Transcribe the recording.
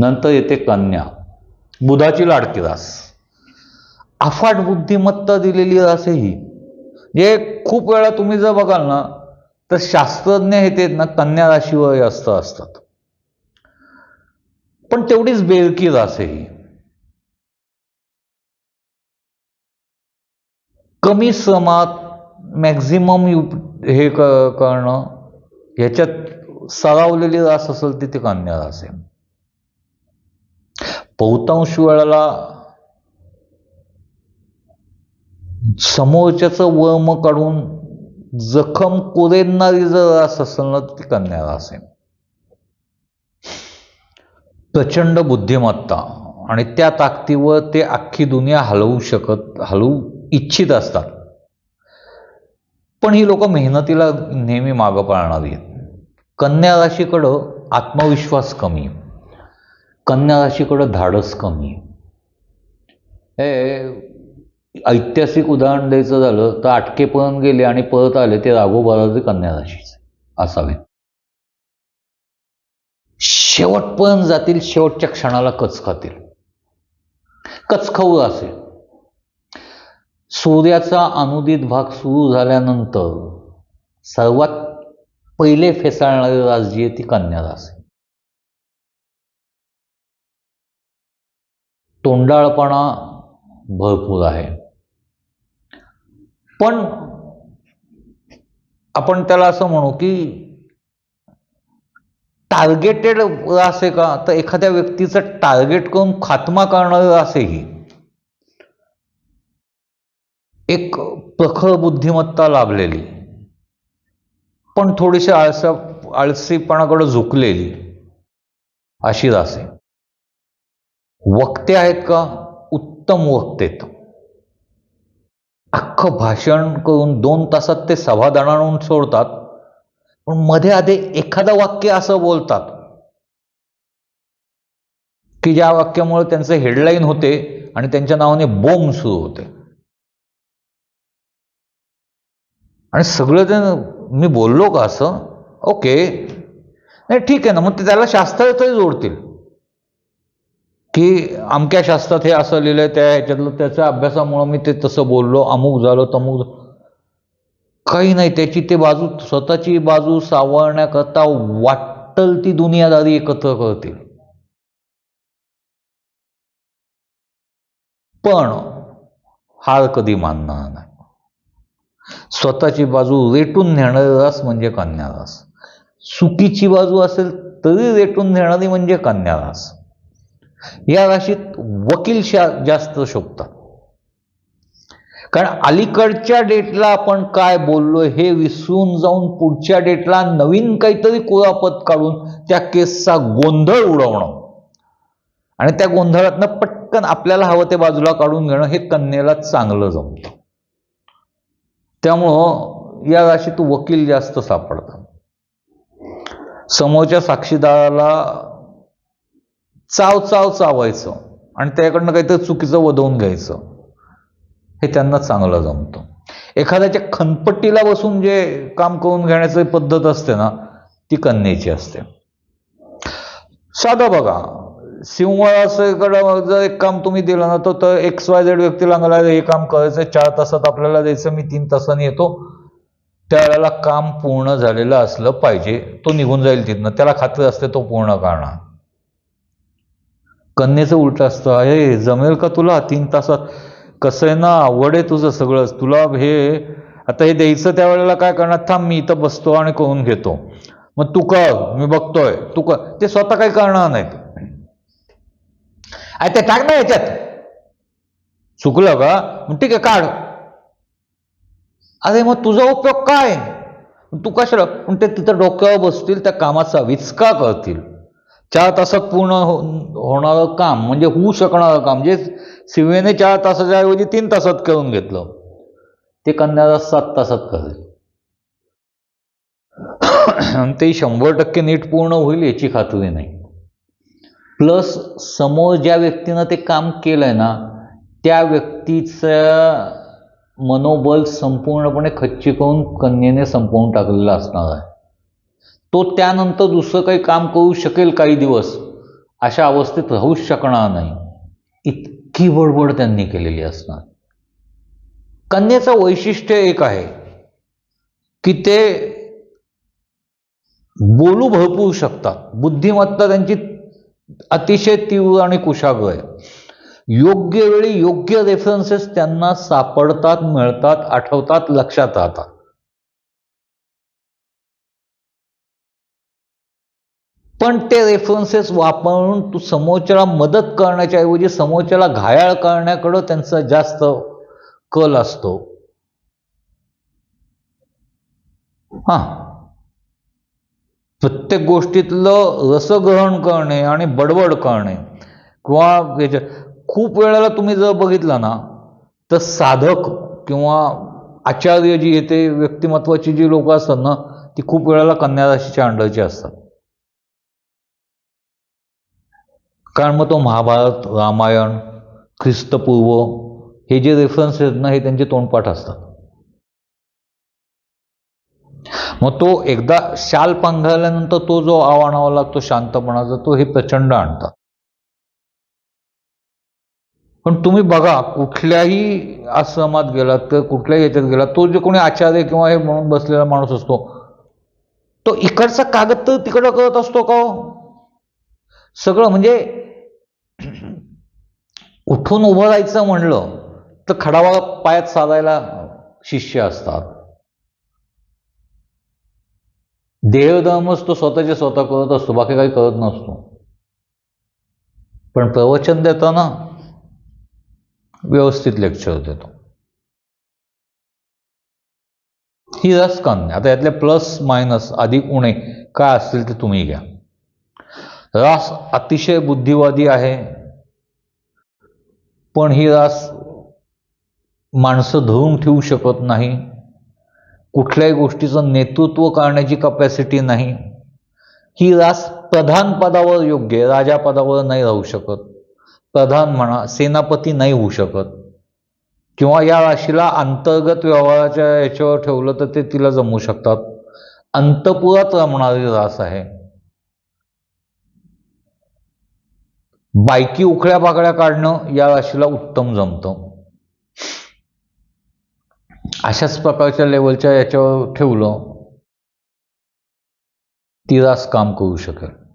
नंतर येते कन्या. बुधाची लाडकी रास अफाट बुद्धिमत्ता दिलेली रास ही. जे खूप वेळा तुम्ही जर बघाल ना तर शास्त्रज्ञ हे ते ना कन्या राशीवर जास्त असतात. पण तेवढीच बेळकी रास ही. कमी श्रमात मॅक्झिमम यु हे करणं ह्याच्यात सरावलेली रास असेल ती ती कन्या रास आहे. बहुतांश वेळेला समोरच्याचं वर्म काढून जखम कोरेनारी जर रास असेल ना तर ती कन्या रास आहे प्रचंड बुद्धिमत्ता आणि त्या ताकदीवर ते अख्खी दुनिया हलवू शकत हलवू इच्छित असतात. पण ही लोक मेहनतीला नेहमी मागं पाळणारी आहेत. कन्या राशीकडं आत्मविश्वास कमी कन्या राशीकडं धाडस कमी हे ऐतिहासिक उदाहरण द्यायचं झालं तर आटकेपर्यंत गेले आणि परत आले ते राघोबाराचे कन्या राशीचे असावे. शेवटपर्यंत जातील शेवटच्या क्षणाला कचखातील कचखवू असेल. सूर्याचा अनुदित भाग सुरू झाल्यानंतर सर्वात पहिले फेसाळणारी रास जी आहे ती कन्या रास आहे तोंडाळपणा भरपूर आहे. पण आपण त्याला असं म्हणू की टार्गेटेड असे का? तर एखाद्या व्यक्तीचं टार्गेट करून खात्मा करणारं असेही ही एक प्रखर बुद्धिमत्ता लाभलेली पण थोडीशी आळसा आळसीपणाकडे झुकलेली अशी रास आहे. वक्ते आहेत का? उत्तम वक्तेत अख्खं भाषण करून दोन तासात ते सभादान आणून सोडतात पण मध्ये आधी एखादं वाक्य असं बोलतात की ज्या वाक्यामुळे त्यांचं हेडलाईन होते आणि त्यांच्या नावाने बोंब सुरू होते. आणि सगळं ते मी बोललो का असं? ओके. नाही ठीक आहे ना मग ते त्याला शास्त्रातही जोडतील. की अमक्या शास्त्रात हे असं लिहिलंय त्या ह्याच्यातलं त्याच्या अभ्यासामुळं मी ते तसं बोललो अमुक झालो तमुक काही नाही त्याची ते बाजू स्वतःची बाजू सावरण्याकरता वाटल ती दुनियादारी एकत्र करतील पण हार कधी मानणार नाही. स्वतःची बाजू रेटून नेणारी रस म्हणजे कन्यारास चुकीची बाजू असेल तरी रेटून नेणारी म्हणजे कन्यारास या राशीत वकीलशा जास्त शोभतात. कारण अलीकडच्या डेटला आपण काय बोललो हे विसरून जाऊन पुढच्या डेटला नवीन काहीतरी कुरापत काढून त्या केसचा गोंधळ उडवणं. आणि त्या गोंधळातनं पटकन आपल्याला हवं ते बाजूला काढून घेणं हे कन्येला चांगलं जमतं. त्यामुळं या राशीत वकील जास्त सापडतात. समोरच्या साक्षीदाराला चाव चाव चावायचं. आणि त्याकडनं काहीतरी चुकीचं वदवून घ्यायचं. हे त्यांना चांगलं जमतं. एखाद्याच्या खनपट्टीला बसून जे काम करून घेण्याची पद्धत असते ना ती कन्येची असते. साधं बघा सिंहवासाकडं जर एक काम तुम्ही दिलं ना तर तर एक्स वाय झेड व्यक्तीला मला हे काम करायचं चार तासात आपल्याला द्यायचं मी तीन तासांनी येतो. त्यावेळेला काम पूर्ण झालेलं असलं पाहिजे तो निघून जाईल तिथनं. त्याला खात्री असते तो पूर्ण करणार. कन्येचं उलट असतं. अरे जमेल का तुला? तीन तासात. कसं आहे ना आवड आहे तुझं सगळंच तुला हे आता हे द्यायचं त्यावेळेला काय करणार? थांब मी इथं बसतो आणि करून घेतो. मग तू कर मी बघतोय. तू कर. ते स्वतः काही करणार नाहीत. अरे ते टाक ना याच्यात. चुकलं का? मग ठीक आहे काढ. अरे मग तुझा उपयोग काय? तू कशाला? पण ते तिथं डोक्यावर बसतील त्या कामाचा विचका करतील. चार तासात पूर्ण हो होणारं काम म्हणजे होऊ शकणारं काम जे शिवेने चार तासाच्या ऐवजी तीन तासात करून घेतलं ते कन्याला सात तासात करेल ते शंभर टक्के नीट पूर्ण होईल याची खात्री नाही. प्लस समोर ज्या व्यक्तीनं ते काम केलंय ना त्या व्यक्तीचं मनोबल संपूर्णपणे खच्ची करून कन्येने संपवून टाकलेलं असणार आहे. तो त्यानंतर दुसरं काही काम करू शकेल काही दिवस अशा अवस्थेत राहूच शकणार नाही. इतकी बडबड त्यांनी केलेली असणार. कन्येचं वैशिष्ट्य एक आहे की ते बोलू भरपूर शकतात. बुद्धिमत्ता त्यांची अतिशय तीव्र आणि कुशाग्र आहे. योग्य वेळी योग्य रेफरन्सेस त्यांना सापडतात मिळतात आठवतात लक्षात राहतात. पण ते रेफरन्सेस वापरून तू समोरच्याला मदत करण्याच्या ऐवजी समोरच्याला घायाळ करण्याकडं त्यांचा जास्त कल असतो. हां. प्रत्येक गोष्टीतलं रसग्रहण करणे आणि बडबड करणे किंवा याच्या खूप वेळेला तुम्ही जर बघितलं ना तर साधक किंवा आचार्य जी येते व्यक्तिमत्वाची जी लोक असतात ना ती खूप वेळेला कन्या राशीच्या अंडरची असतात. कारण मग तो महाभारत रामायण ख्रिस्तपूर्व हे जे रेफरन्स आहेत ना हे त्यांचे तोंडपाठ असतात. मग तो एकदा शाल पांघरल्यानंतर तो जो आव्हानावा लागतो शांतपणाचा तो हे प्रचंड आणतात. पण तुम्ही बघा कुठल्याही आश्रमात गेलात तर कुठल्याही याच्यात गेलात तो जे कोणी आचार्य किंवा हे म्हणून बसलेला माणूस असतो तो इकडचा कागद तर तिकडं करत असतो का हो? सगळं म्हणजे उठून उभं राहायचं म्हणलं तर खडावा पायात साधायला शिष्य असतात. देहधर्मच तो स्वतःचे स्वतः करत असतो बाकी काही करत नसतो. पण प्रवचन देताना व्यवस्थित लेक्चर देतो. ही रसकन्या आता यातले प्लस मायनस अधिक उणे काय असतील ते तुम्ही घ्या. रास अतिशय बुद्धिवादी आहे. पण ही रास माणसं धरून ठेवू शकत नाही. कुठल्याही गोष्टीचं नेतृत्व करण्याची कपॅसिटी नाही. ही रास प्रधान पदावर योग्य आहे राजा पदावर नाही राहू शकत. प्रधान म्हणा सेनापती नाही होऊ शकत. किंवा या राशीला अंतर्गत व्यवहाराच्या याच्यावर ठेवलं तर ते तिला जमू शकतात. अंतपुरात रमणारी रास आहे. बायकी उखळ्या पाकळ्या काढणं या राशीला उत्तम जमतं. अशाच प्रकारच्या लेवलच्या याच्यावर ठेवलं ती रास काम करू शकेल.